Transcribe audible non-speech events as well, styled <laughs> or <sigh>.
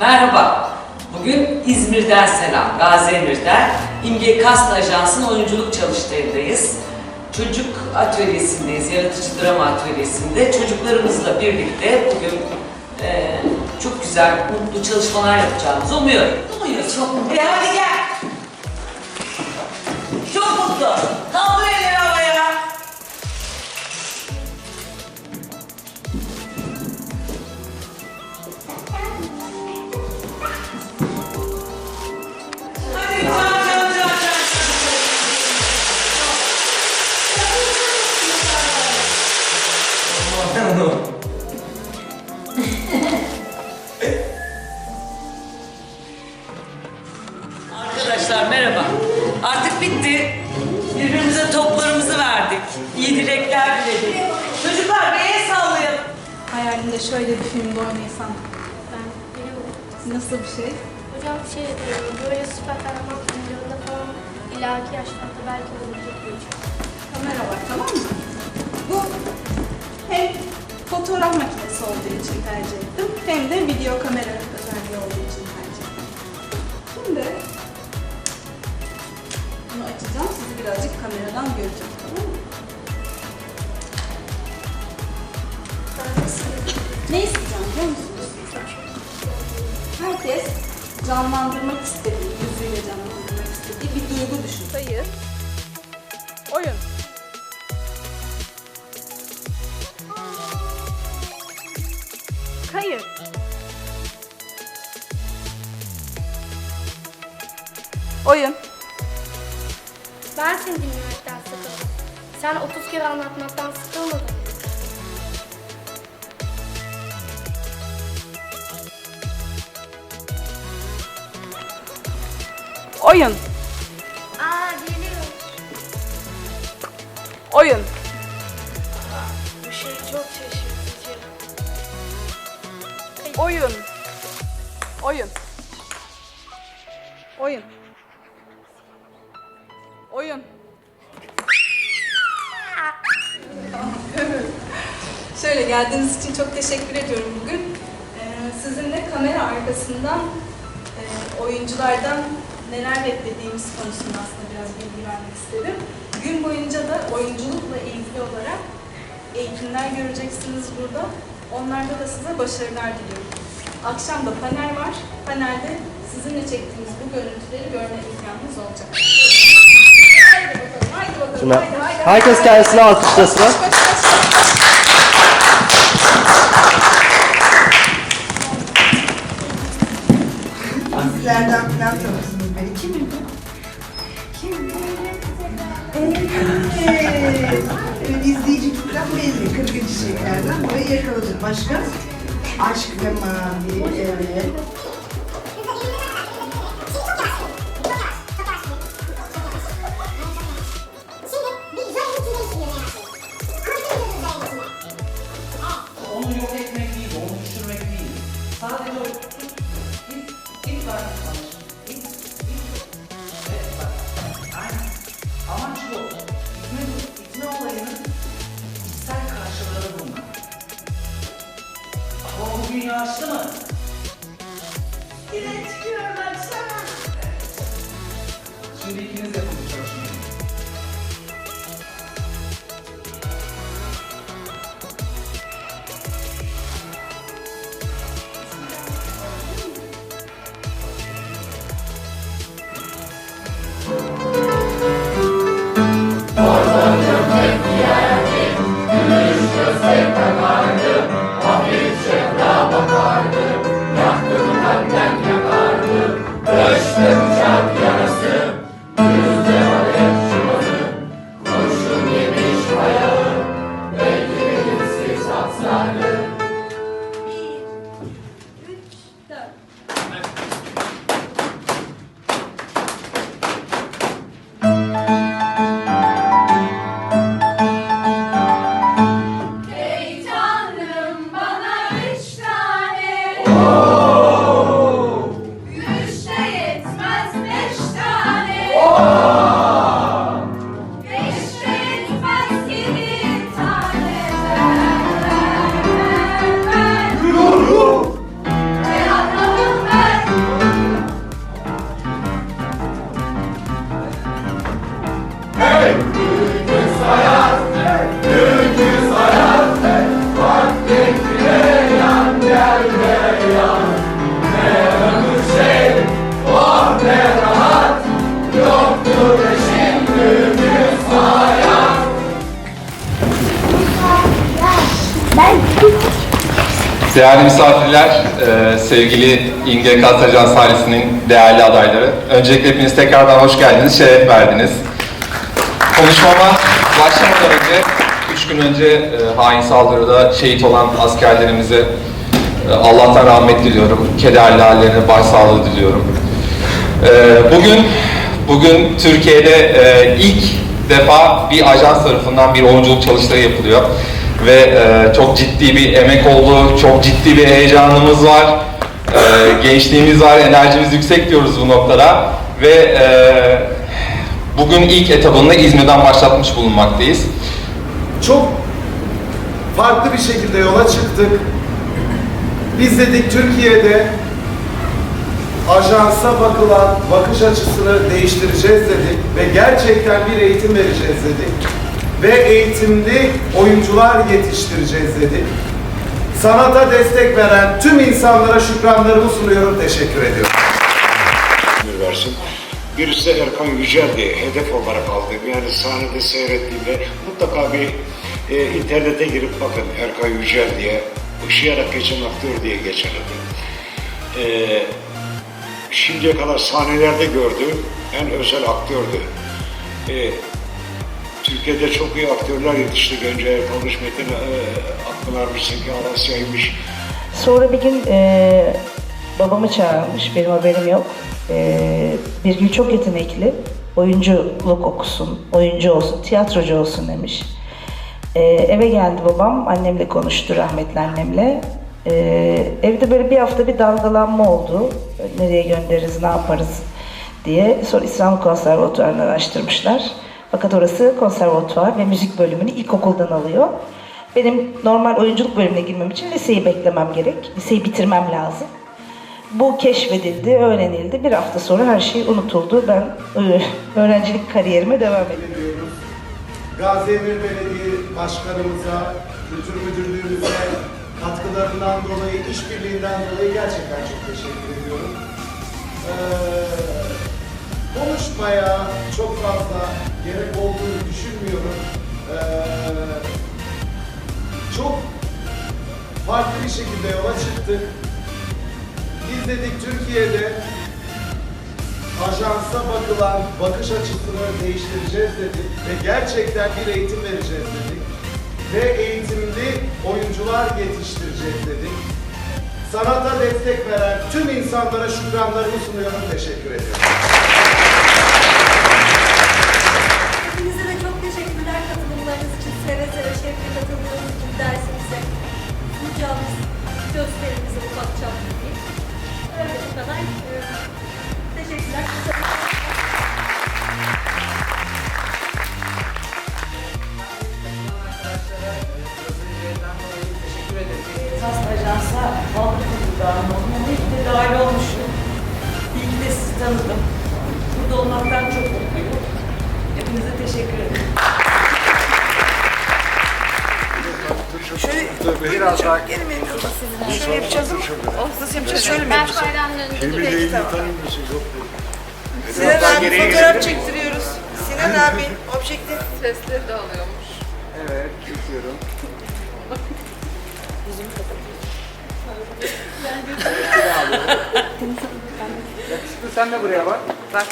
Merhaba. Bugün İzmir'den selam, Gaziemir'den İmge Kast Ajansı'nın oyunculuk çalıştayındayız. Çocuk atölyesindeyiz, yaratıcı drama atölyesinde. Çocuklarımızla birlikte bugün eee, çok güzel, mutlu çalışmalar yapacağımızı umuyorum. Umuyoruz, çok mutlu. E hadi gel. Çok mutlu. Kaldır elleri Arkadaşlar merhaba. Artık bitti. Birbirimize toplarımızı verdik. İyi dilekler diledik. Çocuklar bir el sallayın. Hayalinde şöyle bir filmde oynaysam Ben biliyorum. nasıl bir şey? Hocam şey e, böyle süper kahraman filmlerinde falan ileriki yaşlarda belki olabilecek bir iş. Kamera var tamam mı? Bu hem fotoğraf makinesi olduğu için tercih ettim hem de video kamera özelliği olduğu için tercih ettim. Şimdi bunu açacağım. Sizi birazcık kameradan göreceğim? Ne isteyeceğim biliyor musunuz? Herkes canlandırmak istediği, yüzüyle canlandırmak istediği bir duygu düşün. Sayı. Oyun. Kayıt. Oyun. Ben seni dinlemekten sıkıldım. Sen 30 kere anlatmaktan sıkılmadın mı? Oyun. Aa geliyor. Oyun. Bu şey çok şaşırtıcı. Oyun. Oyun. Oyun. Oyun. <laughs> Şöyle geldiğiniz için çok teşekkür ediyorum bugün. Ee, sizinle kamera arkasından e, oyunculardan neler beklediğimiz konusunda aslında biraz bilgi vermek istedim. Gün boyunca da oyunculukla ilgili olarak eğitimler göreceksiniz burada. Onlarda da size başarılar diliyorum. Akşam da panel var. Panelde sizinle çektiğimiz bu görüntüleri görme imkanınız olacak. Şuna- Herkes haydi. kendisine alkışlasın. Sizlerden falan tanırsınız beni. Bu? Kim? Evet. Evet, izleyici kitlem belli. Kırkıncı çiçeklerden burayı yakaladık. Başka? Aşk ve mavi. Evet. Şimdi ikiniz yapın bu çalışmayı. Değerli misafirler, e, sevgili İnge Kast Ajans değerli adayları. Öncelikle hepiniz tekrardan hoş geldiniz, şeref verdiniz. Konuşmama başlamadan önce, üç gün önce e, hain saldırıda şehit olan askerlerimize e, Allah'tan rahmet diliyorum. Kederli hallerine başsağlığı diliyorum. Bugün, bugün Türkiye'de ilk defa bir ajans tarafından bir oyunculuk çalıştayı yapılıyor. Ve e, çok ciddi bir emek oldu, çok ciddi bir heyecanımız var. E, gençliğimiz var, enerjimiz yüksek diyoruz bu noktada. Ve e, bugün ilk etabını İzmir'den başlatmış bulunmaktayız. çok farklı bir şekilde yola çıktık. Biz dedik Türkiye'de ajansa bakılan bakış açısını değiştireceğiz dedik ve gerçekten bir eğitim vereceğiz dedik. Ve eğitimli oyuncular yetiştireceğiz dedik. Sanata destek veren tüm insanlara şükranlarımı sunuyorum, teşekkür ediyorum. versin. Birisi Erkan Yücel diye hedef olarak aldım. Yani sahnede seyrettiğimde mutlaka bir e, internete girip bakın Erkan Yücel diye ışıyarak geçen aktör diye geçer adı. E, şimdiye kadar sahnelerde gördüğüm en özel aktördü. E, Türkiye'de çok iyi aktörler yetiştik. Önce Erkan Metin, e, aklına vermişsin ki Alasya'ymış. Sonra bir gün e, babamı çağırmış, benim haberim yok. E, bir gün çok yetenekli, oyunculuk okusun, oyuncu olsun, tiyatrocu olsun demiş. E, eve geldi babam, annemle konuştu, rahmetli annemle. E, evde böyle bir hafta bir dalgalanma oldu. Nereye göndeririz, ne yaparız diye. Sonra İstanbul Konservatuvarı'nı araştırmışlar. Fakat orası konservatuvar ve müzik bölümünü ilkokuldan alıyor. Benim normal oyunculuk bölümüne girmem için liseyi beklemem gerek. Liseyi bitirmem lazım. Bu keşfedildi, öğrenildi. Bir hafta sonra her şey unutuldu. Ben e, öğrencilik kariyerime devam ettim. ediyoruz. Gaziemir Belediye Başkanımıza, Kültür Müdürlüğümüze katkılarından dolayı, işbirliğinden dolayı gerçekten çok teşekkür ediyorum. Ee, konuşmaya çok fazla gerek olduğunu düşünmüyorum. Ee, çok farklı bir şekilde yola çıktık. Biz Türkiye'de ajansa bakılan bakış açısını değiştireceğiz dedik ve gerçekten bir eğitim vereceğiz dedik ve eğitimli oyuncular yetiştireceğiz dedik. Sanata destek veren tüm insanlara şükranlarımı sunuyorum, teşekkür ediyorum. Dahil olmuşum. İyi ki de sizi tanıdım. Burada olmaktan çok mutluyum. Hepinize teşekkür ederim. Biraz daha Şöyle yapacağız nasıl yapacağız? Şöyle mi yapacağız? önünde Elini tanır mısınız? Yok. Sinan abi fotoğraf çektiriyoruz. Sinan abi objektif. Sesleri de alıyormuş. Evet, çekiyorum. Bak.